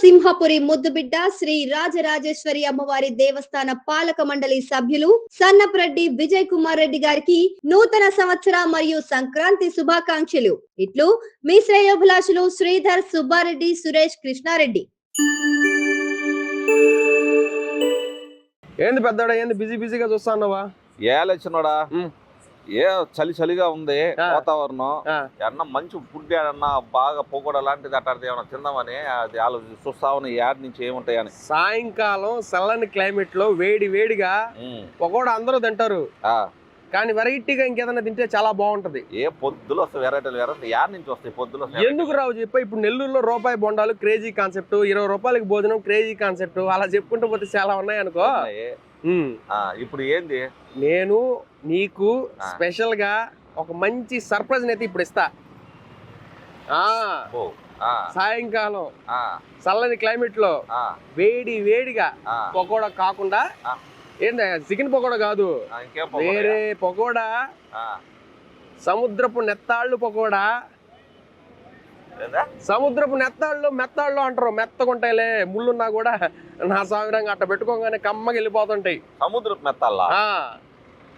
సింహపురి ముద్దుబిడ్డ శ్రీ రాజరాజేశ్వరి అమ్మవారి దేవస్థాన పాలక మండలి సభ్యులు సన్నప్రెడ్డి విజయ్ కుమార్ రెడ్డి గారికి నూతన సంవత్సర మరియు సంక్రాంతి శుభాకాంక్షలు. ఇట్లు మీ శ్రేయోభిలాషులు శ్రీధర్ సుబ్బారెడ్డి సురేష్ కృష్ణారెడ్డి. ఏంది పెద్దోడా ఏంది బిజీ బిజీగా చూస్తాన్నావా ఏలచ్చినోడా ఉమ్. ఏ చలి చలిగా ఉంది. వాతావరణం. ఏమన్నా మంచి ఫుడ్ ఏడన్నా బాగా పొగడ లాంటిది అట్లాంటిది ఏమన్నా తిందామని అది ఆలోచి చూస్తా ఉన్న యాడ్ నుంచి ఏముంటాయని. సాయంకాలం చల్లని క్లైమేట్లో వేడి వేడిగా. పకోడా అందరూ తింటారు. ఆ. కానీ వెరైటీగా ఇంకేదైనా తింటే చాలా బాగుంటది. ఏ పొద్దులు వస్తాయి వెరైటీలు వెరైటీ యాడ్ నుంచి వస్తాయి పొద్దులు వస్తాయి ఎందుకు రావు చెప్ప ఇప్పుడు నెల్లూరులో రూపాయి బొండాలు క్రేజీ కాన్సెప్ట్ ఇరవై రూపాయలకి భోజనం క్రేజీ కాన్సెప్ట్ అలా చెప్పుకుంటూ పోతే చాలా ఉన్నాయి. అనుకో ఉన్నాయి. ఇప్పుడు ఏంది? నేను నీకు. స్పెషల్గా ఒక మంచి సర్ప్రైజ్ అయితే ఇప్పుడు ఇస్తా. సాయంకాలం. చల్లని క్లైమేట్లో వేడి వేడిగా. పకోడా కాకుండా. ఏందా చికెన్ పకోడా కాదు? వేరే పకోడా సముద్రపు నెత్తాళ్ళు పకోడా? సముద్రపు నెత్తాళ్ళు మెత్తాళ్ళు అంటారు మెత్తగుంటాయిలే ముళ్ళున్నా కూడా నా సాగరంగా అట్ట పెట్టుకోగానే కమ్మగా వెళ్ళిపోతుంటాయి. సముద్రపు మెత్తల్లా?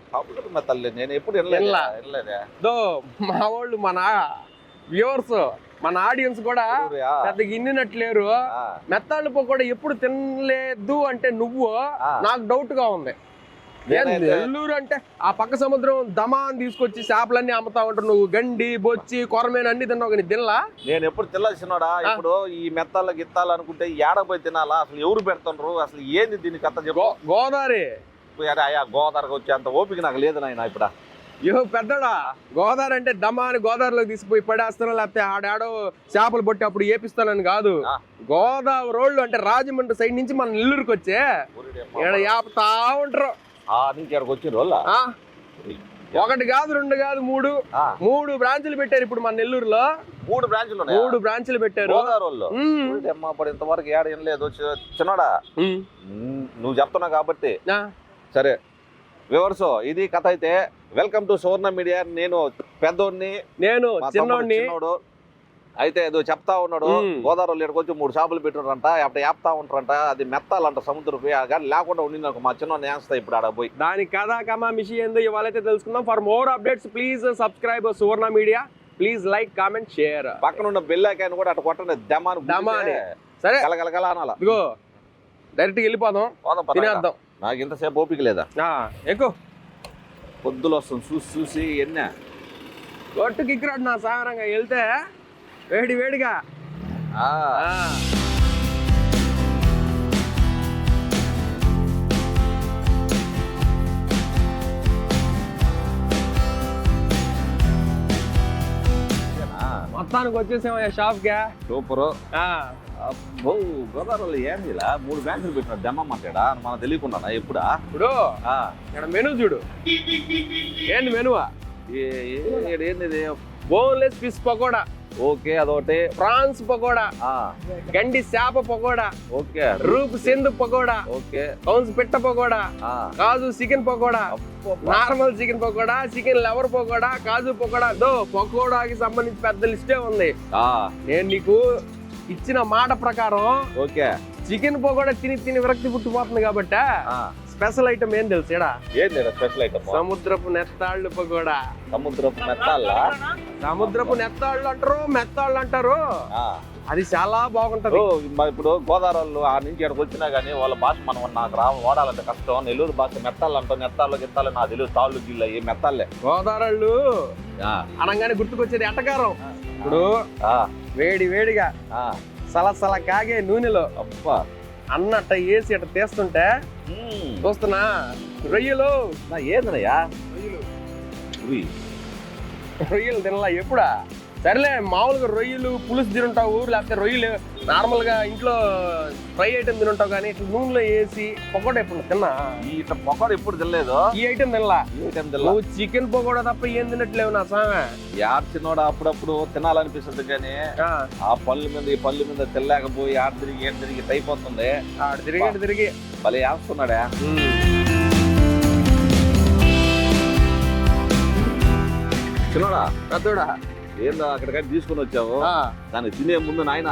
ఆ సముద్రపు మెత్తల్లే నేను ఎప్పుడు. వినలేదే దో మా వాళ్ళు మన వ్యూవర్స్ మన ఆడియన్స్ కూడా? పెద్దగా ఇన్నినట్లేరు మెత్తాళ్ళు పకోడా ఎప్పుడు తినలేదు అంటే నువ్వు. నాకు డౌట్గా ఉంది నెల్లూరు అంటే ఆ పక్క సముద్రం దమాన్ తీసుకొచ్చి చేపలన్నీ అమ్ముతా ఉంటారు నువ్వు. గండి బొచ్చి కొరమేను అన్ని తిన్నావు కానీ తినలా? నేను ఎప్పుడు తినాల్సినోడా ఇప్పుడు ఈ మెత్తాల గిత్తాలు అనుకుంటే ఏడపోయి తినాలా? అసలు ఎవరు పెడుతుండ్రు? అసలు ఏంది దీని కథ చెప్పు. గోదావరి. అరే అయ్యా గోదావరికి వచ్చేంత ఓపిక నాకు లేదు నాయన ఇప్పుడు. యో పెద్దడా గోదావరి అంటే దమాని గోదావరిలోకి తీసుకుపోయి పడేస్తాను లేకపోతే ఆడాడో చేపలు పట్టి అప్పుడు ఏపిస్తానని కాదు. గోదావరి రోడ్లు అంటే రాజమండ్రి సైడ్ నుంచి మన నెల్లూరుకి వచ్చే యాపుతా ఉంటారు. వచ్చిన ఆ? ఒకటి కాదు రెండు కాదు మూడు. మూడు బ్రాంచులు పెట్టారు ఇప్పుడు మన నెల్లూరులో. మూడు బ్రాంచ్లు మూడు బ్రాంచులు పెట్టారు. ఇంతవరకు ఏడ ఏం లేదు. చిన్నోడా? నువ్వు చెప్తున్నావు కాబట్టి. సరే వివర్స్ ఇది కథ అయితే వెల్కమ్ టు సువర్ణ మీడియా. నేను పెద్దోడిని నేను చిన్నోడిని. చిన్నోడు. అయితే ఏదో చెప్తా ఉన్నాడు. గోదావరి ఇక్కడికి వచ్చి మూడు షాపులు పెట్టినారంట అప్పుడు ఏపుతా ఉంటారంట అది మెత్తాలంట సముద్రపు కానీ లేకుండా ఉండింది ఒక మా చిన్న నేస్తా ఇప్పుడు ఆడ పోయి. దాని కథా కమా మిషి ఏందో ఇవాళైతే తెలుసుకుందాం. For more updates please subscribe Suvarna media. Please like comment share పక్కన ఉన్న బెల్లాకాయని కూడా అటు కొట్టండి దమాను దమాని. సరే. గలగలగల అనాల. డైరెక్ట్ వెళ్ళిపోదాం. పోదాం పద. తినేద్దాం. నాకు ఇంతసేపు ఓపిక లేదా? ఎక్కువ పొద్దులు వస్తుంది చూసి చూసి ఎన్న? కొట్టు కిక్కిరాడు నా సాగరంగా వెళ్తే వేడి వేడిగా. మొత్తానికి వచ్చేసాం షాప్గా సూపర్ అబ్బో గోదావరిలో ఏంది ఇలా మూడు బ్యాంకులు పెట్టిన దమ్మ మాట్లాడా మనం తెలియకుండా ఎప్పుడా? ఇప్పుడు ఆ, ఇక్కడ మెనూ చూడు. ఏంది మెనువా? ఏంది? Boneless fish pakoda. ఓకే అదొకటి. ప్రాన్స్ పకోడా. ఆ, గండి చేప పకోడా. ఓకే. రూప్ సింధు పకోడా. ఓకే. కౌన్స్ పిట్ట పకోడా. ఆ, kaju chicken pakoda. Normal chicken pakoda chicken liver pakoda kaju pakoda. దో పకోడాకి సంబంధించి పెద్ద లిస్టే ఉంది. ఆ, నేను నీకు ఇచ్చిన మాట ప్రకారం ఓకే. చికెన్ పకోడా తిని తిని విరక్తి పుట్టిపోతుంది కాబట్టి స్పెషల్ ఐటమ్ ఏం తెలుసు ఈడ? ఏంది స్పెషల్ ఐటమ్? సముద్రపు నెత్తాళ్ళు పకోడా. సముద్రపు మెత్తాలా సముద్రపు నెత్తాళ్ళు అంటారు మెత్తాళ్ళు అంటారు. అది చాలా బాగుంటది. ఇప్పుడు గోదావరి వాళ్ళు ఆ నుంచి ఇక్కడికి వచ్చినా కానీ వాళ్ళ భాష మనం నాకు రా వాడాలంటే కష్టం. నెల్లూరు భాష మెత్తాలు అంటాం నెత్తాలు గిత్తాలు నాకు తెలియదు తాళ్ళు గిల్ల ఏ మెత్తాలే గోదావరిళ్ళు ఆ, అనగానే గుర్తుకొచ్చేది ఎటకారం. ఇప్పుడు ఆ, వేడి వేడిగా ఆ, సలసల కాగే నూనెలో అబ్బా. అన్నట్ట వేసి అట్ట తీస్తుంటే. చూస్తున్నా రొయ్యలు. నా ఏందనయ్యా? ఉయ్. రొయ్యలు తినలా ఎప్పుడా? సరేలే మామూలుగా రొయ్యలు పులుసు తినుంటావు లేకపోతే రొయ్యలు నార్మల్గా ఇంట్లో ఫ్రై ఐటమ్ తినుంటావు కానీ ఇట్లా నూనెలో వేసి పకోడా ఎప్పుడు తిన్నా? ఈ ఇట్లా పొగడు ఎప్పుడు తినలేదు. ఈ ఐటమ్ తినలా? టైం తినలా. నువ్వు చికెన్ పకోడా తప్ప ఏం తినట్లేవు నా సామె. యాడ్ చిన్నోడు అప్పుడప్పుడు తినాలనిపిస్తుంది కానీ ఆ, పళ్ళు మీద ఈ పళ్ళు మీద తినలేకపోయి ఆడ తిరిగి ఏం తిరిగి అయిపోతుంది ఆడ తిరిగి ఇటు తిరిగి. భలే వేస్తున్నాడా. చిన్నోడా పెద్దోడా? ఏందో అక్కడికైనా తీసుకుని వచ్చావు? ఆ, దాన్ని తినే ముందు నాయన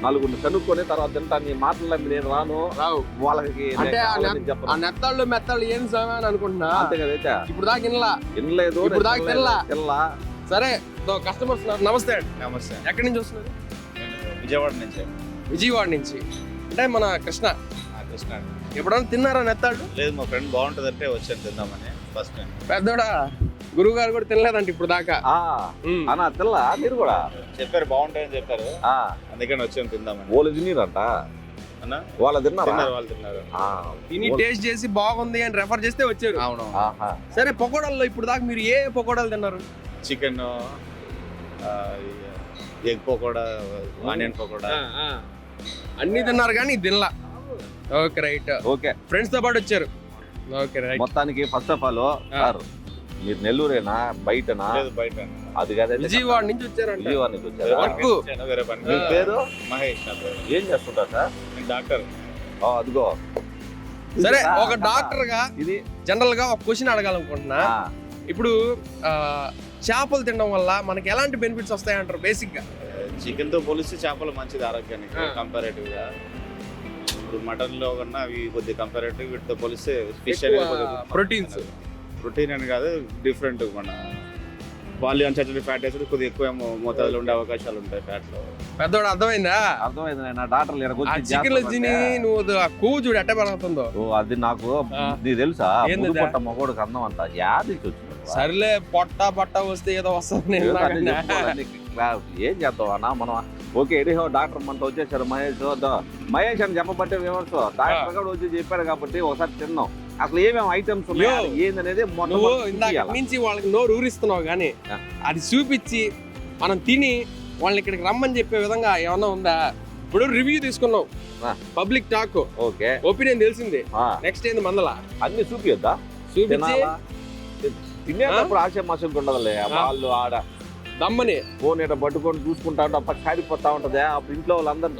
నలుగురిని కనుక్కొని తర్వాత తింటా నీ మాటలు నేను రాను రావు. వాళ్ళకి అంటే నెత్తాళ్ళు మెత్తాళ్ళు ఏం సమయం అని అనుకుంటున్నా? అంతే కదైతే ఇప్పుడు దాకా ఇన్లా తినలేదు ఇప్పుడు దాకా తినలా. తినలా. సరే కస్టమర్స్ నమస్తే అండి. నమస్తే. ఎక్కడి నుంచి వస్తున్నారు? నేను విజయవాడ నుంచి. విజయవాడ నుంచి. అంటే మన కృష్ణ. ఆ, కృష్ణ. అండి. ఎప్పుడైనా తిన్నారా నెత్తాళ్ళు? లేదు మా ఫ్రెండ్ బాగుంటుందంటే వచ్చాను తిందామని ఫస్ట్ టైం. పెద్దోడా? గురువు గారు కూడా తినలేదంట ఇప్పుడు దాకా. అన్నా తినలా? మీరు కూడా? చెప్పారు బాగుంటాయని చెప్పారు. ఆ, అందుకని వచ్చాను తిందామని. వాళ్ళు తినిరంట అన్న? వాళ్ళ తిన్నారా? తిన్నారు వాళ్ళు తిన్నారు. ఆ, తిని టేస్ట్ చేసి బాగుంది అని రెఫర్ చేస్తే వచ్చారు. అవును. ఆహా. సరే పకోడాల్లో ఇప్పుడు దాకా మీరు ఏ పకోడాలు తిన్నారు? Chicken egg pakoda onion pakoda. అన్ని తిన్నారు కానీ తినలా. Okay right. ఓకే. ఫ్రెండ్స్తో పాటు వచ్చారు. Okay right. మొత్తానికి ఫస్ట్ ఆఫ్ ఆల్ సార్ మీరు నెల్లూరేనా? బయటనా? లేదు బయట అది కాదు విజయవాడ నుంచి వచ్చారంట. విజయవాడ నుంచి వచ్చారా? వర్క్. వచ్చాను, వేరే పని మీ పేరు? మహేష్ నా పేరు. ఏం చేస్తుంటారు సార్? డాక్టర్. ఆ, అదిగో. సరే ఒక డాక్టర్గా ఇది జనరల్గా ఒక క్వశ్చన్ అడగాలనుకుంటున్నా. ఇప్పుడు చేపలు తినడం వల్ల మనకి ఎలాంటి బెనిఫిట్స్ వస్తాయంటారు బేసిక్గా చికెన్తో పోలిస్తే చేపలు మంచిది ఆరోగ్యానికి. కంపారేటివ్గా ఇప్పుడు మటన్లో కన్నా అవి కొద్దిగా కంపారేటివ్ వీటితో పోలిస్తే ఫిష్ ప్రోటీన్స్. ప్రోటీన్ అని కాదు డిఫరెంట్ మన పాలి అన్సాచురేటెడ్ ఫ్యాట్ వేసి కొద్దిగా ఎక్కువ మో- మోతాదులో ఉండే అవకాశాలు ఉంటాయి ఫ్యాట్లో. పెద్దోడు అర్థమైందా? అర్థమైంది నా ఆ వచ్చి చికెన్ తిని నువ్వు అది ఆ కొవ్వు చూడు ఎట్ట పెరుగుతుందో ఓ అది నాకు ఆ. నీకు తెలుసా? ఏంది ముందు అది? పొట్ట మగోడికి అందం అంత. యాది వచ్చింది సర్లే పొట్ట పట్ట వస్తే ఏదో వస్తుంది నేను ఏదో అదే నాకన్నా. చెప్పుకోవాలి, నీకు క్లా- ఏం చేద్దాం అన్న మనం? ఓకే ఎడిహో డాక్టర్ మనతో వచ్చేసారు మహేష్. మహేష్ అని చెప్పబట్టే విమర్శ డాక్టర్ కూడా వచ్చి చెప్పారు కాబట్టి ఒకసారి తిన్నాం. అసలు ఏమేమి ఐటమ్స్. ఏందనేది నువ్వు ఇందాక. నుంచి వాళ్ళకి నోరు ఊరిస్తున్నావు కానీ. అది చూపించి మనం తిని వాళ్ళని ఇక్కడికి రమ్మని చెప్పే విధంగా ఏమన్నా ఉందా? ఇప్పుడు రివ్యూ తీసుకున్నావు. Public talk okay. ఒపీనియన్ తెలిసింది. నెక్స్ట్ ఏంది మందల? అన్ని చూపియొద్దా చూపించి. తినేటప్పుడు ఆశ మసలు ఉండదులే. వాళ్ళు ఆడ దమ్మని. ఫోన్ ఇట్లా పట్టుకొని చూసుకుంటా ఉంటే అప్ప కాడిపోతా ఉంటది. అప్పుడు ఇంట్లో వాళ్ళందరూ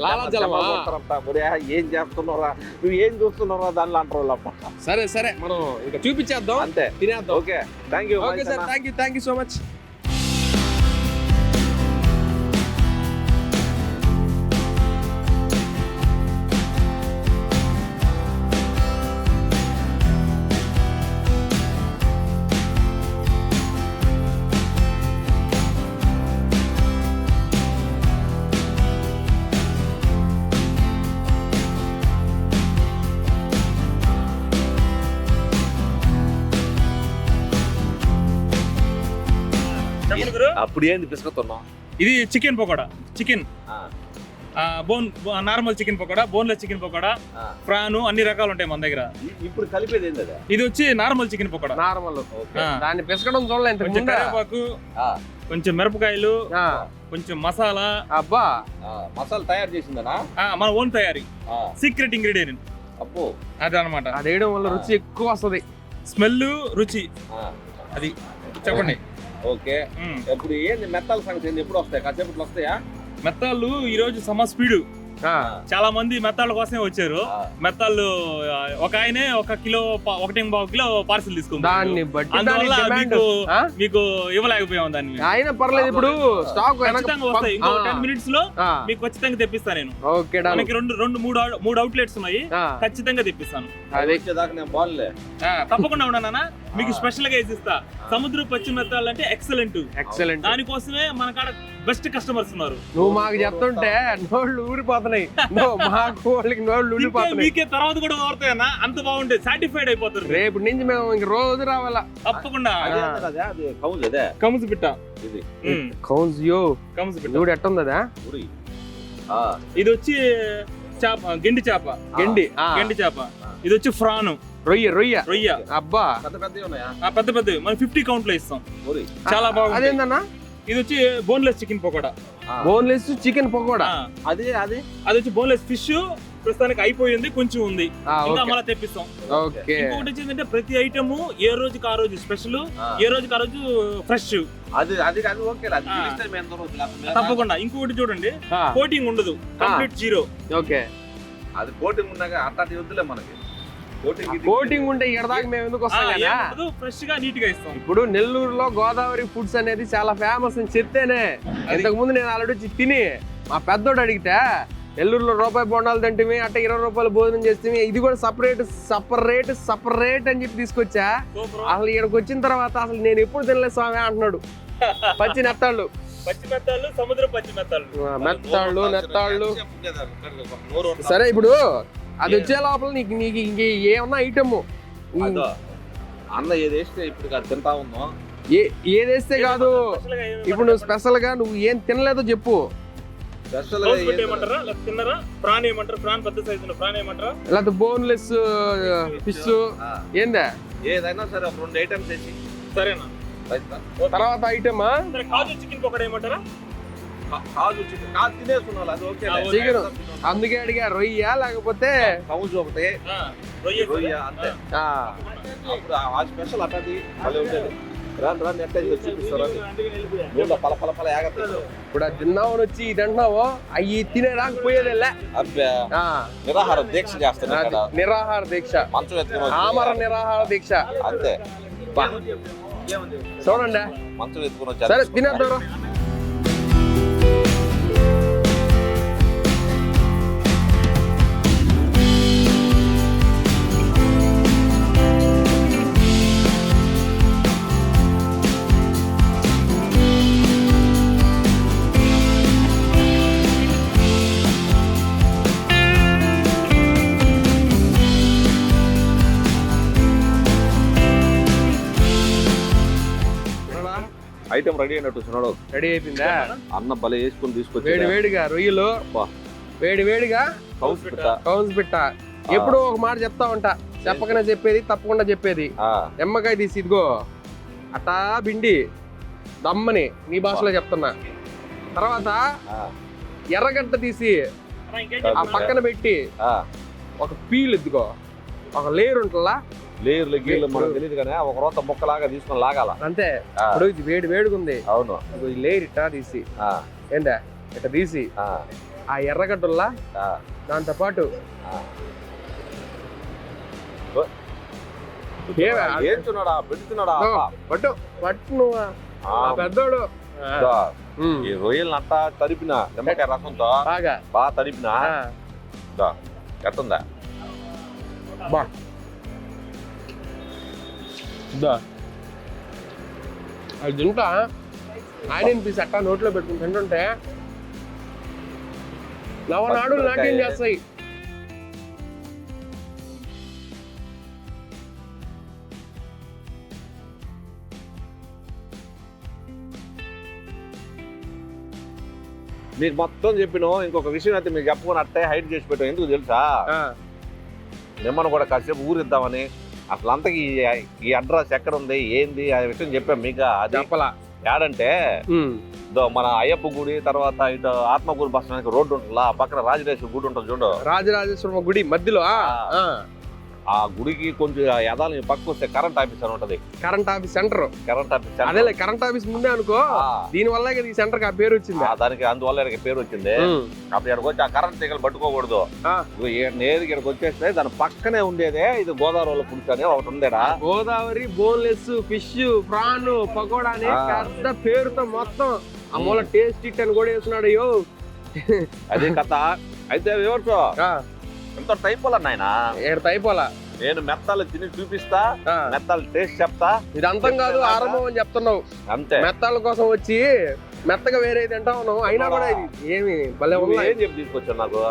ఏం చేస్తున్నారా నువ్వు ఏం చూస్తున్నారా దానిలో అంటారు వాళ్ళు. సరే సరే. మనం ఇంకా చూపించేద్దాం అంతే. తినేద్దాం. Okay. Thank you okay sir thank you thank you so much. అప్పుడు ఏంది పిసుకుతున్నాం ఇది chicken pakoda chicken. Bone normal chicken pakoda boneless chicken pakoda ఆ. ప్రాన్ అన్ని రకాలు ఉంటాయి మన దగ్గర. ఇప్పుడు కలిపేది? ఇది వచ్చి నార్మల్ చికెన్ పకోడా. నార్మల్. దాన్ని పిసకడం చూడలే ఇంతకు కొంచెం? కరివేపాకు కొంచెం మిరపకాయలు ఆ. కొంచెం మసాలా. అబ్బా! మసాలా తయారు చేసిందనా? మన ఓన్ తయారీ. Secret ingredient. అబ్బో! అది అనమాట అది వేయడం వల్ల రుచి ఎక్కువ వస్తది. స్మెల్ రుచి. అది చెప్పండి. ఓకే. ఇప్పుడు ఏంది మెత్తాల సంగతి ఎప్పుడు వస్తాయి? కాసేపట్లో వస్తాయా? మెత్తాళ్ళు ఈ రోజు సమ స్పీడ్. చాలా మంది మెత్తాళ్ళ కోసమే వచ్చారు. మెత్తాళ్ళు ఒక ఆయనే ఒక కిలో ఒకటి పావు కిలో పార్సిల్ తీసుకుంటారు దాన్ని బట్టి దాని అందువల్ల డిమాండ్. మీకు? మీకు ఇవ్వలేకపోయాం దాన్ని అయినా పర్లేదు ఇప్పుడు స్టాక్ ఖచ్చితంగా వస్తాయి. ఇంకో టెన్ మినిట్స్లో మీకు ఖచ్చితంగా తెప్పిస్తా నేను. మనకి రెండు రెండు మూడు మూడు అవుట్లెట్స్ ఉన్నాయి. ఖచ్చితంగా తెప్పిస్తాను. తప్పకుండా ఉన్నానా మీకు. స్పెషల్గా వేసిస్తా. సముద్ర పచ్చి మెత్తాలు అంటే ఎక్సలెంట్ ఎక్సలెంట్ దానికోసమే మన కాడ బెస్ట్ కస్టమర్స్ ఉన్నారు. నువ్వు మాకు చెప్తుంటే నోళ్ళు ఊరిపోతున్నాయి. మాకు వాళ్ళకి నోళ్ళు ఊరిపోతున్నాయి. మీకే తర్వాత కూడా వాడతాయన్నా అంత బాగుంటుంది సాటిస్ఫైడ్ అయిపోతారు. రేపు నుంచి మేము ఇంక రోజు రావాలా? తప్పకుండా. అదే అదే అదే, అది అదే కముసు పిట్ట ఇది. కౌన్స్ యో. కముసు పిట్ట చూడు ఎట్టుందా ఆ, ఇది వచ్చి చేప గెండి చేప. గెండి ఆ, గెండి చేప. ఇది వచ్చి ఫ్రాను. రొయ్య రొయ్య. రొయ్య. అబ్బా. పెద్ద పెద్దవి ఉన్నాయా? ఆ, పెద్ద పెద్ద మనం ఫిఫ్టీ కౌంట్లో ఇస్తాం. చాలా బాగుంది అదేందన్నా? ఇది వచ్చి boneless chicken pakoda. Boneless chicken pakoda? అది అది? అది వచ్చి బోన్లెస్ ఫిష్ ప్రస్తుతానికి అయిపోయింది కొంచెం ఉంది. ఇంకా మళ్ళీ తెప్పిస్తాం. ఇంకొకటి వచ్చి ఏంటంటే ప్రతి ఐటమ్ ఏ రోజుకి ఆ రోజు స్పెషల్ ఏ రోజుకి ఆ రోజు ఫ్రెష్ అది అది అది ఓకే తప్పకుండా. ఇంకొకటి చూడండి. కోటింగ్ ఉండదు. Complete zero okay. అది కోటింగ్ ఉన్నాక అట్లాంటి వద్దులే మనకి. కోటింగ్ ఉంటే ఎడదాకా మేము ఎందుకు వస్తాం కదా? ఫ్రెష్గా నీట్గా ఇస్తాం. ఇప్పుడు నెల్లూరులో గోదావరి ఫుడ్స్ అనేది చాలా ఫేమస్ అని చెప్తేనే ఇంతకు ముందు నేను ఆల్రెడీ వచ్చి తిని మా పెద్దోడు అడిగితే నెల్లూరులో రూపాయి బొండాలు తింటే అట్ట ఇరవై రూపాయలు భోజనం చేస్తే ఇది కూడా సపరేట్ సపరేట్ సపరేట్ అని చెప్పి తీసుకొచ్చా? అసలు ఇక్కడికి వచ్చిన తర్వాత అసలు నేను ఎప్పుడు తినలేదు స్వామి అంటున్నాడు. పచ్చి నెత్తాళ్ళు. పచ్చి మెత్తాళ్ళు సముద్ర పచ్చి మెత్తాళ్ళు మెత్తాళ్ళు నెత్తాళ్ళు సరే ఇప్పుడు అది వచ్చే లోపల నీకు నీకు ఇంక ఏమన్నా ఐటమ్. అన్న ఏది వేస్తే ఇప్పుడు అది తింటా ఉన్నాం. ఏ ఏదేస్తే కాదు? ఇప్పుడు నువ్వు స్పెషల్గా నువ్వు ఏం తినలేదో చెప్పు. స్పెషల్ ఏమంటారా? లేకపోతే తిన్నారా? ప్రాన్ ఏమంటారా? ప్రాన్ పెద్ద సైజు ప్రాన్ ఏమంటారా? లేకపోతే బోన్లెస్ ఫిష్ ఏందా? ఏదైనా సరే ఒక రెండు ఐటమ్స్ వేసి సరేనా. తర్వాత ఐటమ్ కాజు చికెన్ ఒకటి ఏమంటారా? కా- కాజు చికెన్ కాజు తినేసుకున్నాను అది ఓకే చికెన్ అందుకే అడిగా రొయ్య లేకపోతే? కౌజు ఒకటి. ఆ, రొయ్య రొయ్య అంతే. ఆ, అప్పుడు ఆ- ఆ స్పెషల్ అట్టది మళ్ళీ ఉండేది. రాను రాను ఎట్ట ఇది చూపిస్తారు నూనె పల పల పల యాగత్తాయి ఇప్పుడు అది తిన్నామని వచ్చి ఇది అంటున్నావు అవి తినే రాకపోయేదేలే అబ్బే. ఆ, నిరాహార దీక్ష చేస్తాను అది ఇక్కడ నిరాహార దీక్ష. మంచం ఆమర నిరాహార దీక్ష. అంతే. బా. చూడండి. మంచం ఎత్తుకుని సరే వచ్చారు తినేద్దాం రెడీ అయినట్టు చూడడు రెడీ అయిపోయిందా? అన్న బలి వేసుకుని తీసుకొచ్చి వేడి వేడిగా రొయ్యలు. వేడి వేడిగా? హౌస్ పెట్ట. కౌన్స్ పిట్ట. ఎప్పుడో ఒక మాట చెప్తా ఉంటా. చెప్పకనే చెప్పేది తప్పకుండా చెప్పేది. ఆ, నిమ్మకాయ తీసి ఇదిగో. అట్టా బిండి దమ్మని నీ భాషలో చెప్తున్నా. తర్వాత ఎర్రగడ్డ తీసి ఆ? పక్కన పెట్టి ఆ. ఒక పీల్ ఇదిగో. ఒక లేయర్ ఉంటుందా లేయర్లు గీర్లు మనకు తెలియదు కానీ ఒక రోత ముక్కలాగా తీసుకొని లాగాల. అంతే. ఇప్పుడు ఇది వేడి వేడిగా ఉంది అవును ఈ లేయర్ ఇట్టా తీసి. ఆ, ఏందా? ఇట్ట తీసి. ఆ, ఆ ఎర్రగడ్డల్లా ఆ, దాంతో పాటు? ఏంచున్నాడా పెడుతున్నాడా పట్టు పట్టు. నువ్వు ఆ పెద్దోడు. ఈ రొయ్యలు అంట తడిపిన నిమ్మకాయ రసంతో బాగా. బాగా తడిపిన? ఎట్టుందా బా. దా. అది తింటా? ఆయన పీస్ అట్టా నోట్లో పెట్టుకుని తింటుంటే నవనాడు నాట్యం చేస్తాయి. మీకు మొత్తం చెప్పిన ఇంకొక విషయం అయితే మీకు చెప్పుకొని అట్టే హైట్ చేసి పెట్టాం. ఎందుకు తెలుసా? నిమ్మను కూడా కాసేపు ఊరిద్దామని. అసలు అంతకి ఈ- ఈ అడ్రస్ ఎక్కడ ఉంది ఏంది ఆ విషయం చెప్పాం మీకు అది చెప్పలా? ఏడంటే మన అయ్యప్ప గుడి తర్వాత ఇటు ఆత్మకూరు బస్ రోడ్డు ఉంటుందా పక్కన రాజరాజేశ్వర గుడి ఉంటుంది చూడు. రాజరాజేశ్వరం గుడి మధ్యలో ఆ, గుడికి కొంచెం ఎదాలి పక్క వస్తే కరెంట్ ఆఫీస్ అని ఉంటది. Current office centre current office అదేలే కరెంట్ ఆఫీస్ ముందే అనుకో దీని వల్ల ఈ సెంటర్కి ఆ పేరు వచ్చింది. ఆ, దానికి అందువల్ల ఈయనకి పేరు వచ్చింది. అప్పుడు ఇక్కడికి వచ్చి ఆ కరెంట్ తీగలు పట్టుకోకూడదు. నేరుగా ఇక్కడికి వచ్చేస్తే దాని పక్కనే ఉండేదే ఇది గోదావరిలో పులుసు అని ఒకటి ఉండేడా? Godavari boneless fish prawn pakoda అని. పెద్ద పేరుతో మొత్తం. ఆ మూల టేస్ట్ ఇట్ అని కూడా వేస్తున్నాడు అయ్యో. అదే కథ. అయితే వివర్స్ ఎంత టైప్ వల్ల నాయన? ఏడు అయిపోలా నేను మెత్తాలు తిని చూపిస్తా మెత్తాలు టేస్ట్ చెప్తా. ఇది అంతం కాదు ఆరంభం అని చెప్తున్నావు. అంతే. మెత్తాల కోసం వచ్చి మెత్తగా వేరే తింటా ఉన్నావు. అయినా కూడా ఇది ఏమి భలే ఏం చెప్పి తీసుకొచ్చావు నాకు?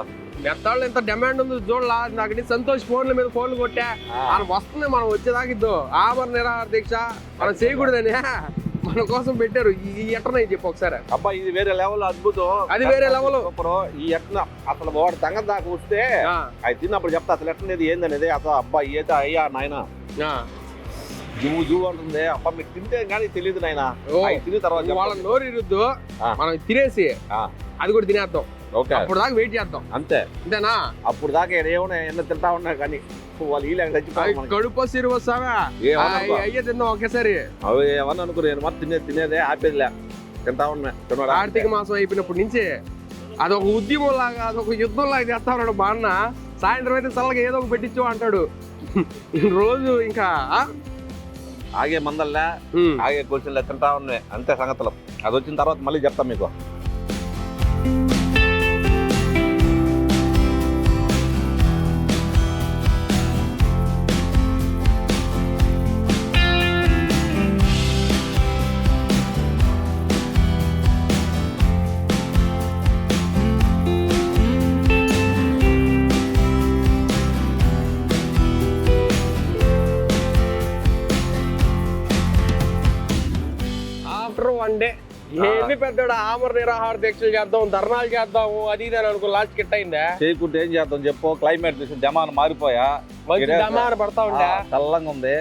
మెత్తాళ్ళు ఎంత డిమాండ్ ఉంది చూడలా. నాకు సంతోష్ ఫోన్ల మీద ఫోన్లు కొట్టా. ఆయన వస్తుంది మనం వచ్చేదాకా ఇద్దో. ఆమర నిరాహార దీక్ష. మనం చేయకూడదని. మన కోసం పెట్టారు. ఈ ఎట్టనని చెప్పు ఒకసారి. అబ్బా ఇది వేరే లెవెల్ అద్భుతం. అది వేరే. సూపర్. ఈ ఎట్న అసలు వాడు సంగతి దాకా వస్తే ఆ, అది తిన్నప్పుడు చెప్తా అసలు ఎట్లనేది ఏందనేది అసలు అబ్బా అయితే అయ్యా నాయన? ఆ. జువ్వు జువ్వు అంటుంది. అబ్బా మీకు తింటే కానీ తెలియదు నాయన. తిన్న తర్వాత వాళ్ళ. నోరు ఇరుద్దు. మనం తినేసి. అది కూడా తినేద్దాం. ఓకే. అప్పుడు దాకా వెయిట్ చేద్దాం. అంతే. అంతేనా? అప్పుడు దాకా ఈడ ఏమన్నా ఎన్న తింటా ఉన్నా కానీ వాళ్ళు. కడుపు. అయ్యే ఒకేసారి అవి ఏమన్నా అనుకో నేను మాత్రం తినే తినేదే ఆపేదిలే తింటా ఉన్నా తినడా? కార్తీక మాసం అయిపోయినప్పటి నుంచి అదొక ఉద్యమం లాగా అదొక యుద్ధం లాగా చేస్తా ఉన్నాడు మా అన్న సాయంత్రం అయితే చల్లగా ఏదో ఒక పెట్టించు అంటాడు రోజు ఇంకా? ఆగే మందల్లా. ఆగే కూర్చుని తింటా ఉన్నాయి అంతే సంగతులు అది వచ్చిన తర్వాత మళ్ళీ చెప్తాం మీకు ఆమర నిరాహార దీక్షలు చేద్దాం ధర్నాలు చేద్దాము అది ఇది అని అనుకో లాస్ట్ కిట్ అయిందా? చేయకుంటే ఏం చేద్దాం చెప్పు క్లైమేట్ చూసి జమాన్ మారిపోయా? మంచి పడతా ఆ, చల్లంగా ఉంది.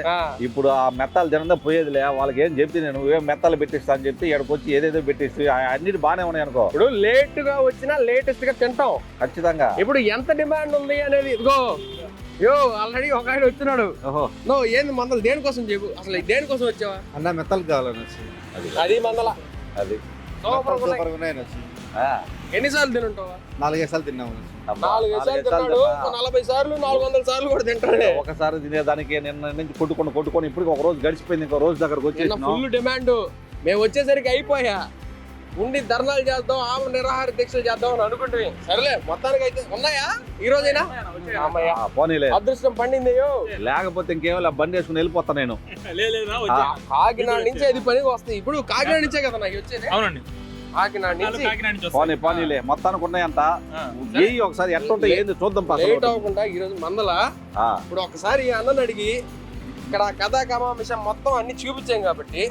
ఇప్పుడు ఆ మెత్తాలు తినదా పోయేదిలే వాళ్ళకి ఏం చెప్తే నేను ఏం మెత్తాలు పెట్టిస్తా అని చెప్పి ఇక్కడికి వచ్చి ఏదేదో పెట్టిస్తే అన్నిటి బాగానే ఉన్నాయి అనుకో. ఇప్పుడు లేట్గా వచ్చినా లేటెస్ట్గా తింటాం. ఖచ్చితంగా. ఇప్పుడు ఎంత డిమాండ్ ఉంది అనేది ఇదిగో యో ఆల్రెడీ ఒక ఆయన వచ్చినాడు. ఓహో. నో ఏంది మందలు దేనికోసం చెప్పు? అసలు దేనికోసం వచ్చావా? అన్న మెత్తలు కావాలని అది మందల. అది. సూపర్ ఉన్నాయి. ఎన్నిసార్లు తినుంటావా? నాలుగైదు సార్లు తిన్నాము. అబ్బా, నాలుగు సార్లు నాలుగైదు సార్లు తిన్నాడు తిన్నా. నలభై సార్లు నాలుగు వందల సార్లు కూడా తింటాడే. ఒకసారి తినేదానికి నిన్న నుంచి కొట్టుకొని కొట్టుకొని ఇప్పుడు ఒక రోజు గడిచిపోయింది ఇంకో రోజు దగ్గరకు వచ్చేసి ఫుల్ డిమాండ్ మేము వచ్చేసరికి అయిపోయా. ఉండి ధర్నాలు చేద్దాం ఆమె నిరాహార దీక్షలు చేద్దాం అని అనుకుంటే సరేలే మొత్తానికి అయితే ఉన్నాయా? ఈ రోజైనా. పోనీలే అదృష్టం పండిందయ్యో. లేకపోతే ఇంకేమో బండి వేసుకుని వెళ్ళిపోతా నేను. కాకినాడ నుంచి అది పనికి వస్తాయి. ఇప్పుడు కాకినాడ నుంచే కదా నాకు వచ్చేది? అవునండి. పోనీ. పోనీలే మొత్తానికి. ఏ ఒకసారి ఎట్లుంటే ఏంది చూద్దాం. లేట్ అవ్వకుండా ఈ రోజు మందల ఇప్పుడు ఒకసారి అన్నని అడిగి ఇక్కడ కథా కమాంశం మొత్తం అన్ని చూపించాం కాబట్టి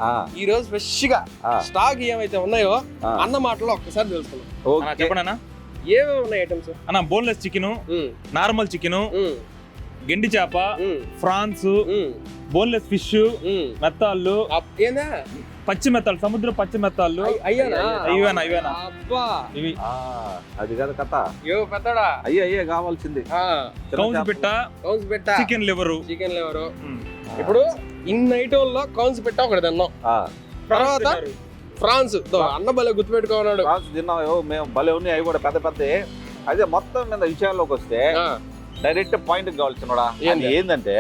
ఈ రోజు ఫ్రెష్గా స్టాక్ ఏమైతే ఉన్నాయో. అన్న మాటలో ఒక్కసారి తెలుసుకున్నాం. చెప్పండి ఏమేమి ఉన్నాయి ఐటమ్స్ అన్న బోన్లెస్ చికెన్ నార్మల్ చికెన్ గెండి చేప ఫ్రాన్స్ బోన్లెస్ ఫిష్ మెత్తాళ్ళు ఏందా? పచ్చి మెత్తాలు సముద్ర పచ్చి అయ్యానా? ఇవేనా, ఇవి. అది కదా కథ. యో పెద్దడా? అయ్యే అయ్యే కావాల్సింది. చిన్న కౌన్స్ చేప. పిట్ట? కౌన్స్ పెట్ట? చికెన్ లివరు చికెన్ లెవరు ఇప్పుడు ఇన్ని ఐటోల్లో కౌన్స్ పెట్ట ఒకటి తిన్నాం. ఆ, తర్వాత ఫ్రాన్స్ అన్న భలే గుర్తుపెట్టుకున్నాడు ఫ్రాన్స్ తిన్నాం మేము భలే ఉన్నాయి అవి కూడా పెద్ద పెద్ద. అదే మొత్తం మీద విషయాల్లోకి వస్తే డైరెక్ట్ పాయింట్ కావాల్సినడా? అది ఏంటంటే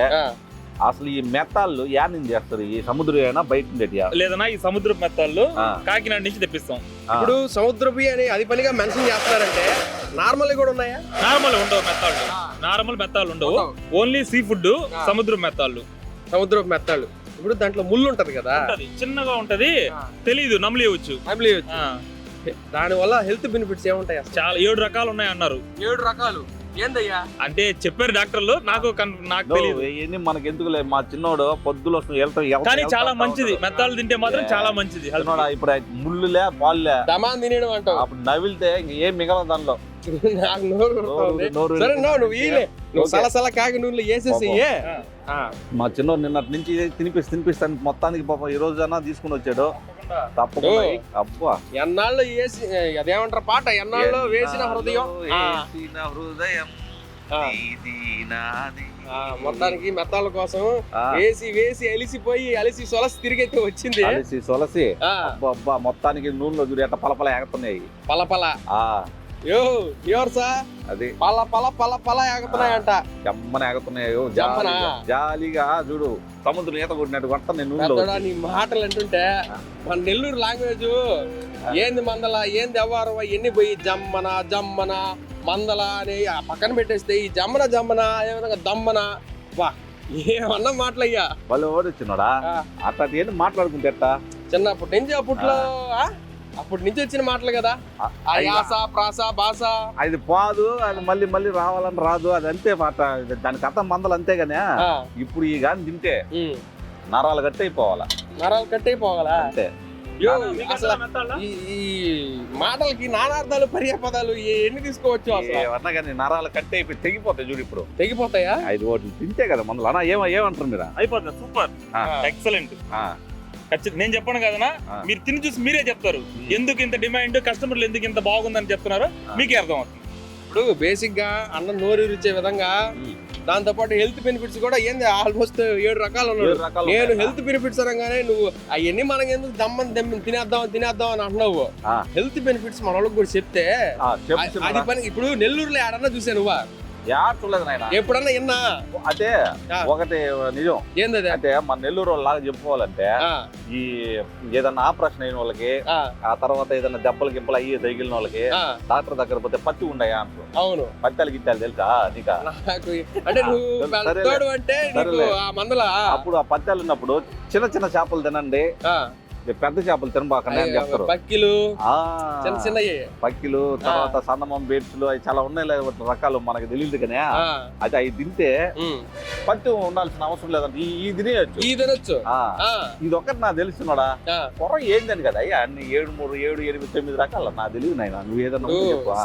అసలు ఈ మెత్తాళ్ళు యా నుంచి చేస్తారు ఈ సముద్రం అయినా బయట లేదన్నా ఈ సముద్ర మెత్తాళ్ళు కాకినాడ నుంచి తెప్పిస్తాం. ఇప్పుడు సముద్రపు అని అది పనిగా మెన్షన్ చేస్తున్నారంటే నార్మల్ కూడా ఉన్నాయా? నార్మల్ ఉండవు మెత్తాళ్ళు. నార్మల్ మెత్తాలు ఉండవు. Only seafood. సముద్ర మెత్తాళ్ళు. సముద్రపు మెత్తాళ్ళు ఇప్పుడు దాంట్లో ముళ్ళు ఉంటది కదా. ఉంటది. చిన్నగా ఉంటది. తెలీదు నమ్మలేయచ్చు ఫ్యామిలీ. ఆ, దాని వల్ల హెల్త్ బెనిఫిట్స్ ఏముంటాయి అసలు? చాలా ఏడు రకాలు ఉన్నాయి అన్నారు ఏడు రకాలు. ఏందయ్యా? అంటే చెప్పారు డాక్టర్లు నాకు కన్- నాకు తెలియదు ఇవన్నీ మనకి ఎందుకులే మా చిన్నోడు పొద్దులు వస్తుంది వెళ్తాం కానీ చాలా మంచిది. మెత్తాలు తింటే మాత్రం. చాలా మంచిది. చిన్నోడా ఇప్పుడు ముళ్ళులే పాలులే దమాన్ తినేయడం అంటావు. అప్పుడు నవిలితే ఇంక ఏం మిగలదు దానిలో. నాకు నోరు సరే నో నువ్వు ఈలే నువ్వు. ఆ. ఆ, మా చిన్నోడు నిన్నటి నుంచి తినిపిస్తా తినిపిస్తాను మొత్తానికి పాపం ఈ రోజైనా తీసుకుని వచ్చాడు. తప్పకుండా. అబ్బా. ఎన్నాళ్ళు వేసి అదేమంటారు పాట? ఎన్నాళ్ళు వేసిన హృదయం? హృదయం మొత్తానికి మెత్తాల కోసం వేసి వేసి అలిసిపోయి అలిసి సొలసి తిరిగైతే వచ్చింది. అలసి సొలసి. అబ్బా మొత్తానికి నూనెలో చూడు ఎట్ట పలపల ఎగుతున్నాయి పల యో యోర్సా అది. పల పల పల పల ఎగుతున్నాయంట జమ్మన ఎగుతున్నాయి జమ్మన? జాలీగా చూడు సముద్రం ఈత కొట్టినట్టు నూనెలో పెద్దోడా నీ మాటలు అంటుంటే మన నెల్లూరు లాంగ్వేజ్ ఏంది మందల ఏంది అవ్వారం ఎన్ని పోయి జమ్మన జమ్మన మందల అని ఆ పక్కన పెట్టేస్తే ఈ జమ్మన జమ్మన అదే విధంగా దమ్మన? వా ఏమన్నా మాటలయ్యా. వాళ్ళు ఓడిచ్చినాడా? ఆ. అట్లాంటి ఏంటి మాట్లాడుకుంటే చిన్నప్పటి నుంచి అప్పట్లో ఆ? అప్పటి నుంచి వచ్చిన మాటలు కదా. ఆ, ఆ యాస ప్రాస భాష అది పోదు అది మళ్ళీ మళ్ళీ రావాలని రాదు అది అంతే మాట. దానికి అర్థం మందలు అంతేగానే. ఆ, ఇప్పుడు ఈ గాని తింటే. నరాలు గట్టి అయిపోవాలా? నరాలు కట్టే పోగలా అంతే? ఈ మాటలకి నానార్థాలు పర్యాపదాలు ఎన్ని తీసుకోవచ్చు అసలు? కానీ నరాలు కట్టి అయిపోయి తెగిపోతాయి చూడు ఇప్పుడు. తెగిపోతాయా? ఐదు ఓట్లు తింటే కదా మందులు. అన్నా ఏమ ఏమంటారు మీరు? అయిపోతుంది. సూపర్. ఎక్సలెంట్. ఖచ్చితంగా నేను చెప్పను కదనా. మీరు తిని చూసి మీరే చెప్తారు. ఎందుకు ఇంత డిమాండ్ కస్టమర్లు ఎందుకు ఇంత బాగుందని చెప్తున్నారో. మీకే అర్థం అవుతుంది ఇప్పుడు బేసిక్గా అన్నం నోరు రుచే విధంగా. దాంతో పాటు హెల్త్ బెనిఫిట్స్ కూడా ఏంది ఆల్మోస్ట్ ఏడు రకాలు ఉన్నాయి నేను? హెల్త్ బెనిఫిట్స్ అనగానే నువ్వు అవన్నీ మనకి ఎందుకు దమ్మని దమ్మి తినేద్దాం తినేద్దాం అని అంటున్నావు. హెల్త్ బెనిఫిట్స్ మన వాళ్ళకి కూడా చెప్తే అది. పని ఇప్పుడు నెల్లూరులో ఆడన్నా చూసా నువ్వా యాడ్ చూడలేదు నాయన ఎప్పుడన్నా విన్నా. ఒకటి నిజం ఏంది? అంటే మన నెల్లూరు లాగా చెప్పుకోవాలంటే ఈ ఏదన్నా ఆపరేషన్ అయిన వాళ్ళకి ఆ, తర్వాత ఏదైనా దెబ్బలు గింపలు అయ్యి తగిలిన వాళ్ళకి డాక్టర్ దగ్గర పోతే పత్తి ఉండయా అంటారు అవును పత్తాలు గిత్తాలు తెలుసా నీకా అంటే నువ్వు అప్పుడు ఆ పత్తాలు ఉన్నప్పుడు చిన్న చిన్న చేపలు తినండి పెద్ద చేపలు తినబాకండి అని చెప్తారు. బక్కిలు ఆ చిన్న చిన్నవి పక్కిలు తర్వాత సన్నమం బేట్స్లు అవి చాలా ఉన్నాయి లే, వాటి రకాలు మనకి తెలియదు కానీ అది అవి తింటే. పత్తి ఉండాల్సిన అవసరం లేదండి. ఈ- తినేయచ్చు. ఈ తినొచ్చు. ఇది ఒక్కటి నాకు తెలుస్తున్నాడా ఆ. పొర ఏందని కదా అయ్యా అన్ని ఏడు మూడు ఏడు ఎనిమిది తొమ్మిది రకాలు నాకు తెలియదు నాయన. నువ్వు ఏదన్నా.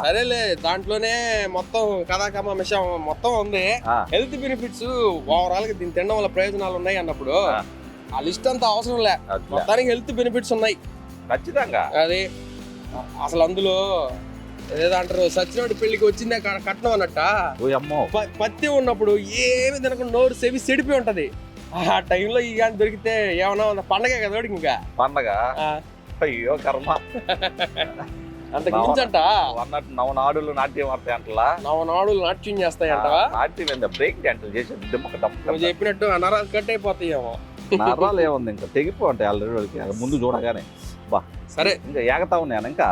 సరేలే దాంట్లోనే మొత్తం కథాకమ విషయం మొత్తం ఉంది. హెల్త్ బెనిఫిట్స్ ఓవరాల్గా దీన్ని తినడం వల్ల ప్రయోజనాలు ఉన్నాయి అన్నప్పుడు ఆ. ఆ లిస్ట్ అంతా అవసరం లే. మొత్తానికి హెల్త్ బెనిఫిట్స్ ఉన్నాయి. ఖచ్చితంగా. అది. అసలు అందులో ఏదో అంటారు సచ్చినోడి పెళ్ళికి వచ్చిందే క- కట్నం అన్నట్ట? ఓ అమ్మో. ప- పత్తి ఉన్నప్పుడు ఏమి తినకుండా నోరు సెవి సెడిపి ఉంటది. ఆ టైంలో ఈ కానీ దొరికితే ఏమన్నా ఉందా? పండగే కదా వాడికి ఇంకా? పండగ? ఆ, అయ్యో కర్మ. అంతకు మించంట? నువ్వు అన్నట్టు నవనాడులు నాట్యం ఆడతాయి అంటలా? నవనాడు నాట్యం చేస్తాయంటవా? నాట్యం బ్రేక్ డాన్సులు చేసేది. దిమ్మక నువ్వు డమ్మ చెప్పినట్టు అనరాలు కట్ అయిపోతాయేమో. నరాలు ఏముంది ఇంకా. తెగిపో ఉంటాయి ఆల్రెడీ వాళ్ళకి. ముందు చూడగానే. బా. సరే. ఇంకా ఏగతా ఉన్నాను ఇంకా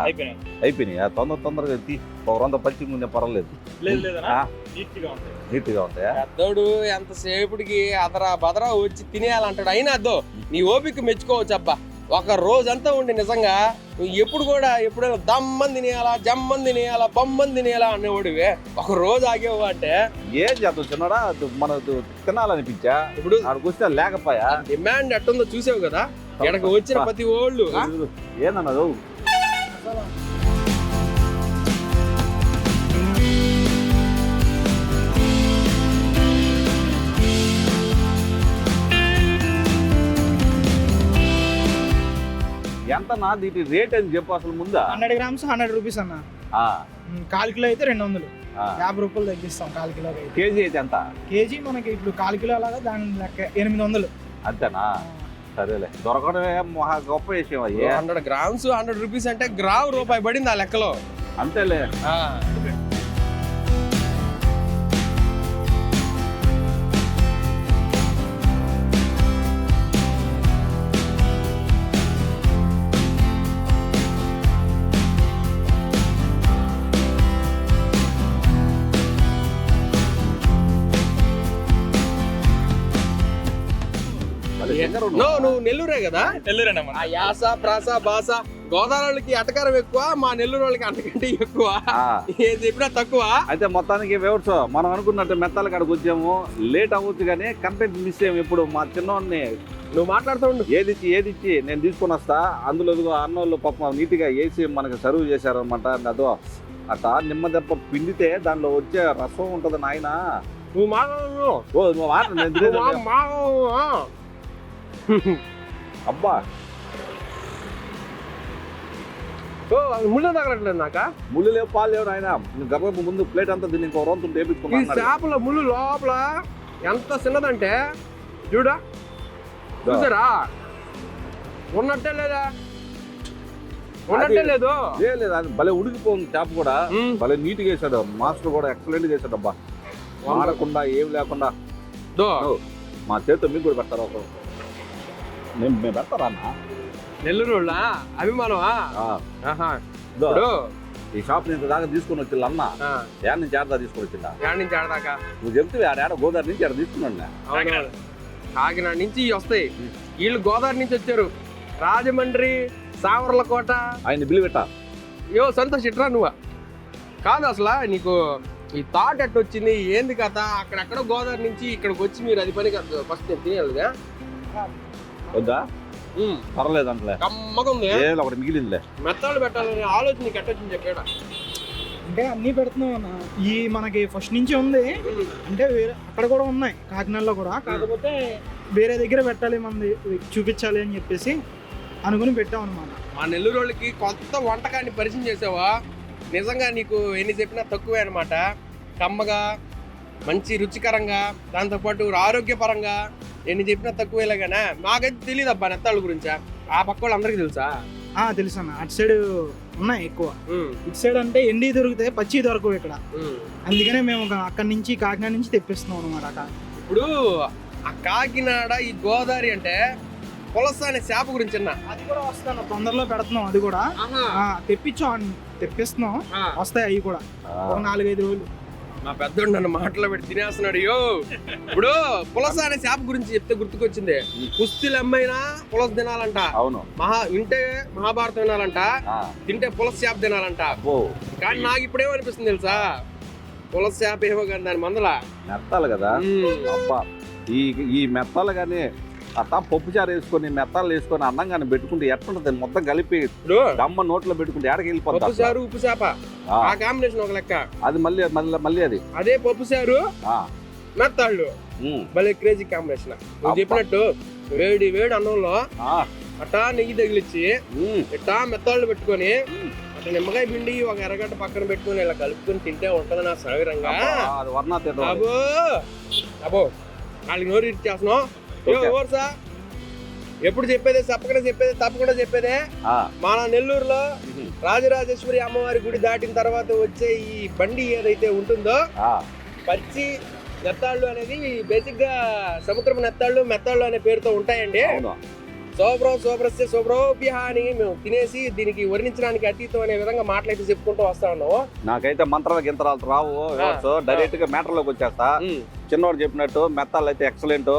అయిపోయినాయి. తొందర తొందరగా తీ. ఒక వంద పచ్చి ముందే పర్వాలేదు. నీట్గా ఉంటాయా. పెద్దోడు ఎంతసేపటికి అదరా బదరా వచ్చి తినేయాలంటాడు. అయినా అద్దో నీ ఓపిక మెచ్చుకోవచ్చు అబ్బా. ఒక రోజంతా ఉండి నిజంగా నువ్వు ఎప్పుడు కూడా ఎప్పుడైనా దమ్మని తినేయాలా జమ్మని తినేయాలా బొమ్మని తినేయాలా అనేవాడివే. ఒక రోజు ఆగేవు అంటే? ఏం చేద్దాం చిన్నడా? మన తినాలనిపించా? ఇప్పుడు ఆడికి వస్తే లేకపోయా? డిమాండ్ ఎట్టుందో చూసావు కదా? ఎక్కడికి వచ్చిన ప్రతి ఓళ్ళు? ఏందన్నది? ఎంత నా దీటి రేట్ అని చెప్పు అసలు ముందా? హండ్రెడ్ గ్రామ్స్ హండ్రెడ్ రూపీస్ అన్న. కాల్ కిలో అయితే రెండు వందలు. ఆ. యాభై రూపాయలు తగ్గిస్తాం కాల్ కిలో కేజీ అయితే ఎంత? కేజీ మనకి ఇప్పుడు కాల్ కిలో అలాగా దాని లెక్క ఎనిమిది వందలు. అంతేనా? సరేలే. దొరకడమే మహా గొప్ప విషయం అయ్యే. హండ్రెడ్ గ్రామ్స్ హండ్రెడ్ రూపీస్ అంటే గ్రామ్ రూపాయి పడింది ఆ లెక్కలో. అంతేలే. నో నువ్వు నెల్లూరే కదా? తెల్లరేనా మన ఆ యాస ప్రాస భాష గోదావరి వాళ్ళకి అటకారం ఎక్కువ మా నెల్లూరు వాళ్ళకి అంతకంటే ఎక్కువ. ఆ, ఏం చెప్పినా తక్కువ. అయితే మొత్తానికి వ్యవస్థ మనం అనుకున్నట్టు మెత్తల కాడికి వచ్చాము. లేట్ అవ్వచ్చు కానీ కంటెంట్ మిస్ అయ్యాము ఇప్పుడు మా చిన్నోడిని నువ్వు మాట్లాడుతూ ఉండు. ఏది ఇచ్చి ఏది ఇచ్చి నేను తీసుకొని వస్తా. అందులో ఇదిగో అన్నోళ్ళు పాపం నీట్గా వేసి మనకి సర్వ్ చేశారనమాట అదో అట్ట నిమ్మ దెబ్బ పిండితే దానిలో వచ్చే రసం ఉంటది నాయన. నువ్వు మాట్లాడు నువ్వు మాట అబ్బా. ముళ్ళు తగలట్లేదు నాక? ముళ్ళు లేవు పాలు లేవు నాయన. నువ్వు గబగబ ముందు ప్లేట్ అంతా దీన్ని ఇంకో రోజు ఈ వేపించుకున్నాను చేపల ముళ్ళు లోపల ఎంత చిన్నదంటే చూడా. చూసారా? ఉన్నట్టే లేదా? ఉన్నట్టే లేదు? లేదు అది భలే ఉడికిపోతుంది చేప కూడా. భలే నీట్గా వేసాడు మాస్టర్ కూడా ఎక్సలెంట్ చేశాడు అబ్బా. మాడకుండా ఏం లేకుండా. మా చేతితో మీకు కూడా పెడతారు ఒక మేము మేము పెడతారా నెల్లూరు వాళ్ళ అభిమానమా? ఆ, ఆహా. ఇప్పుడు? ఈ షాప్ నుంచి దాకా తీసుకొని వచ్చింది అన్న. ఆ, ఏడ నుంచి ఆడదా తీసుకొని వచ్చిందా? ఏడ నుంచి ఆడదాకా నువ్వు చెప్తే ఆడ గోదావరి నుంచి ఆడ తీసుకున్నాను అవునవును. కాకినాడ. నుంచి ఇవి వస్తాయి. వీళ్ళు గోదావరి నుంచి వచ్చారు. రాజమండ్రి సావర్లకోట. ఆయన బిల్లు పెట్టా యో సంతోష్ ఇట్రా నువ్వు. కాదు అసలు నీకు ఈ థాట్ ఎట్ట వచ్చింది? ఏంది కథ? అక్కడెక్కడ గోదావరి నుంచి ఇక్కడికి వచ్చి మీరు అది పని కాదు ఫస్ట్ నేను తినేయాలిగా? వద్దా? పర్లేదు అంటలే. కమ్మగా ఉంది. ఏ ఒకటి మిగిలిందిలే. మెత్తాలు పెట్టాలని ఆలోచన నీకు ఎట్టొచ్చింది చెప్పాడా అంటే అన్నీ పెడుతున్నాం అన్న. ఈ మనకి ఫస్ట్ నుంచి ఉంది. అంటే వేరే అక్కడ కూడా ఉన్నాయి. కాకినాడలో కూడా. కాకపోతే వేరే దగ్గర పెట్టాలి మనది చూపించాలి అని చెప్పేసి అనుకుని పెట్టాం అనమాట మా నెల్లూరు వాళ్ళకి కొత్త వంటకాన్ని పరిచయం చేసావా? నిజంగా నీకు ఎన్ని చెప్పినా తక్కువే అనమాట కమ్మగా మంచి రుచికరంగా దాంతోపాటు ఆరోగ్యపరంగా ఎన్ని చెప్పినా తక్కువేలాగానే నాకైతే తెలియదు అబ్బా నెత్తాళ్ళ గురించా? ఆ పక్క వాళ్ళు అందరికీ తెలుసా? ఆ, తెలుసు అన్న అటు సైడ్ ఉన్నాయి ఎక్కువ. ఇటు సైడ్ అంటే ఎండి దొరుకుతాయి పచ్చి దొరకవు ఇక్కడ. అందుకనే మేము అక్కడి నుంచి కాకినాడ నుంచి తెప్పిస్తున్నాం అనమాట ఇప్పుడు ఆ కాకినాడ ఈ గోదావరి అంటే పులస అనే చేప గురించి అన్న అది కూడా వస్తాను తొందరలో పెడుతున్నాం అది కూడా. తెప్పించాం తెప్పిస్తున్నాం. వస్తాయి అవి కూడా. ఒక నాలుగైదు రోజులు. మా పెద్దోడు నన్ను మాటలో పెట్టి తినేస్తున్నాడు యో ఇప్పుడు పులస అనే చేప గురించి చెప్తే గుర్తుకొచ్చింది. కుస్తీలు అమ్మైనా పులస తినాలంట. అవును. మహా వింటే మహాభారతం వినాలంట. తింటే పులస చేప తినాలంట. కానీ నాకు ఇప్పుడేమనిపిస్తుంది తెలుసా? పులస చేప ఏమో కానీ దాని మందల. మెత్తాలు కదా. అబ్బా. ఈ ఈ మెత్తాలు కానీ అత్త పప్పు చారు వేసుకొని మెత్తాలు వేసుకొని అన్నం కానీ పెట్టుకుంటే ఎట్లుంటది? మొత్తం కలిపి గమ్మ నోట్లో పెట్టుకుంటే ఎడకి పప్పు వెళ్ళిపోతుంది చారు ఉప్పు చేప. ఆ, కాంబినేషన్ ఒక లెక్క. అది మళ్ళీ మళ్ళీ మళ్ళీ అది. అదే పప్పు చారు ఆ, మెత్తాళ్ళు. భలే క్రేజీ కాంబినేషన్ నువ్వు. చెప్పినట్టు వేడి వేడి అన్నంలో అట్టా నెయ్యి తగిలిచ్చి ఇట్టా మెత్తాళ్ళు పెట్టుకొని. అట్లా నిమ్మకాయ పిండి ఒక ఎర్రగడ్డ పక్కన పెట్టుకొని ఇలా కలుపుకొని తింటే ఉంటది నా తింటాం అబో అబో వాళ్ళకి నోరు ఇచ్చేస్తున్నాం ఓకే. ఓర్సా ఎప్పుడు చెప్పేదే చెప్పకుండా చెప్పేదే తప్పకుండా చెప్పేదే. మన నెల్లూరులో రాజరాజేశ్వరి అమ్మవారి గుడి దాటిన తర్వాత వచ్చే ఈ బండి ఏదైతే ఉంటుందో పచ్చి నెత్తాళ్ళు అనేది బేసిక్గా సముద్రపు నెత్తాళ్ళు మెత్తాళ్ళు అనే పేరుతో ఉంటాయండి. శోభ్రం శోభ్రస్య శోభ్రోభ్య అని మేము తినేసి దీనికి వర్ణించడానికి అతీతం అనే విధంగా మాటలైతే చెప్పుకుంటూ వస్తా ఉన్నాము. నాకైతే మంత్రాల గింతరాలు రావు. డైరెక్ట్గా మ్యాటర్లోకి వచ్చేస్తా. ఉమ్, చిన్నోడు చెప్పినట్టు మెత్తాలు అయితే ఎక్సలెంట్.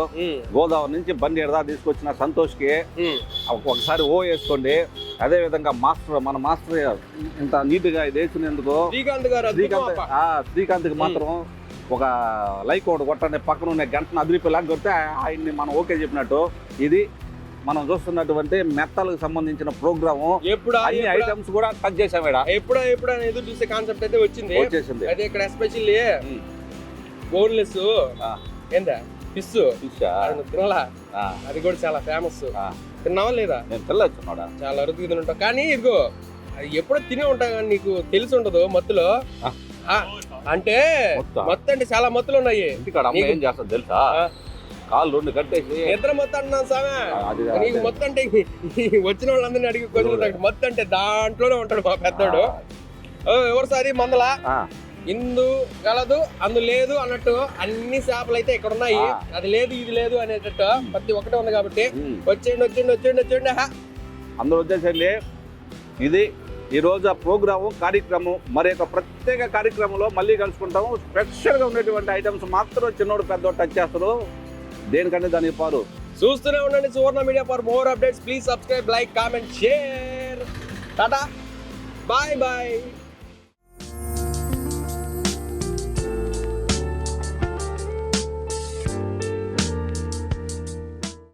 గోదావరి నుంచి బండి ఎడదా తీసుకొచ్చిన సంతోష్కి. ఒకసారి ఓ వేసుకోండి. అదే విధంగా మాస్టర్ మన మాస్టర్ ఇంత నీట్గా ఇది వేసినందుకు శ్రీకాంత్ గారు శ్రీకాంత్ శ్రీకాంత్కి మాత్రం ఒక లైక్ ఒకటి కొట్టండి. పక్కన ఉన్న గంటను అదిరిపోయేలా కొడితే ఆయన్ని మనం ఓకే చెప్పినట్టు. ఇది మనం చూస్తున్నటువంటి మెత్తలకు సంబంధించిన ప్రోగ్రాము. ఎప్పుడా అన్ని ఐటమ్స్ కూడా టచ్ చేసాం ఇక్కడ ఎప్పుడా ఎప్పుడా ఎదురు చూసే కాన్సెప్ట్ అయితే వచ్చింది. వచ్చేసింది. అయితే ఇక్కడ ఎస్పెషల్లీ. బోన్లెస్ ఆ. ఏందా? ఫిష్? అది నువ్వు తినాలా? అది కూడా చాలా ఫేమస్. తిన్నావా లేదా? నేను తెల్లొచ్చున్నాడా చాలా అరుదుగా తింటావు కానీ ఇదిగో అది ఎప్పుడో తినే ఉంటా కానీ నీకు తెలిసి ఉండదు మత్తులో. అంటే మొత్తం. అంటే చాలా మత్తులు ఉన్నాయి. ఏం చేస్తుంది తెలుసా. కాళ్ళు రెండు కట్టేసి. నిద్ర మొత్తం అంటున్నాను సామె అది నీకు మొత్తం అంటే వచ్చిన వాళ్ళందరినీ అడిగి కొంచెం మొత్తం అంటే దాంట్లోనే ఉంటాడు మా పెద్దోడు. ఓ, ఎవరు సారి మందల. ఇందు గలదు అందు లేదు అన్నట్టు అన్ని చేపలు అయితే ఇక్కడ ఉన్నాయి. అది లేదు ఇది లేదు అనేటట్టు ప్రతి ఒక్కటే ఉంది కాబట్టి. వచ్చేయండి వచ్చేయండి వచ్చేయండి వచ్చేయండి. అందరూ వచ్చేసండి ఇది ఈ రోజు ఆ ప్రోగ్రాము కార్యక్రమం మరి ఒక ప్రత్యేక కార్యక్రమంలో మళ్ళీ కలుసుకుంటాము. స్పెషల్గా ఉన్నటువంటి ఐటమ్స్ మాత్రం చిన్నోడు పెద్దోడు టచ్ చేస్తారు దేనికంటే దానికి పారు చూస్తూనే ఉండండి Suvarna media for more updates. Please subscribe like comment share. Ta-ta. Bye bye.